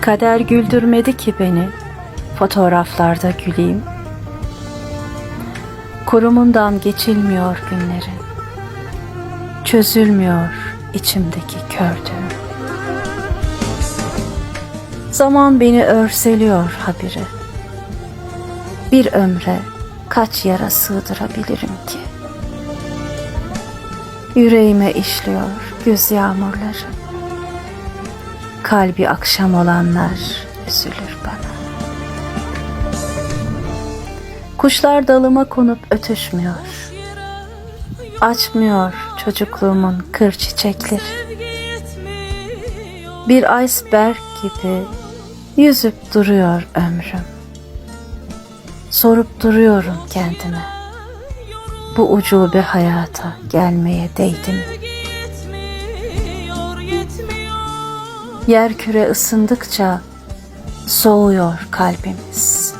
Kader güldürmedi ki beni fotoğraflarda güleyim. Kurumundan geçilmiyor günlerin. Çözülmüyor içimdeki kördüğüm. Zaman beni örseliyor habire. Bir ömre kaç yara sığdırabilirim ki? Yüreğime işliyor güz yağmurları. Kalbi akşam olanlar üzülür bana. Kuşlar dalıma konup ötüşmüyor. Açmıyor çocukluğumun kır çiçekleri. Bir iceberg gibi yüzüp duruyor ömrüm. Sorup duruyorum kendime. Bu ucube hayata gelmeye değdi. Yer küre ısındıkça soğuyor kalbimiz.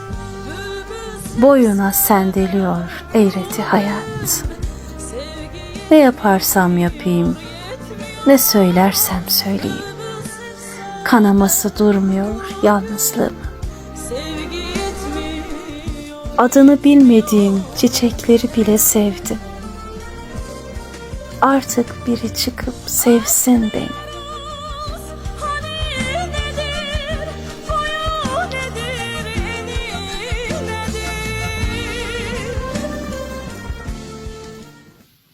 Boyuna sendeliyor eğreti hayat. Ne yaparsam yapayım, ne söylersem söyleyeyim. Kanaması durmuyor yalnızlığım. Adını bilmediğim çiçekleri bile sevdim. Artık biri çıkıp sevsin beni.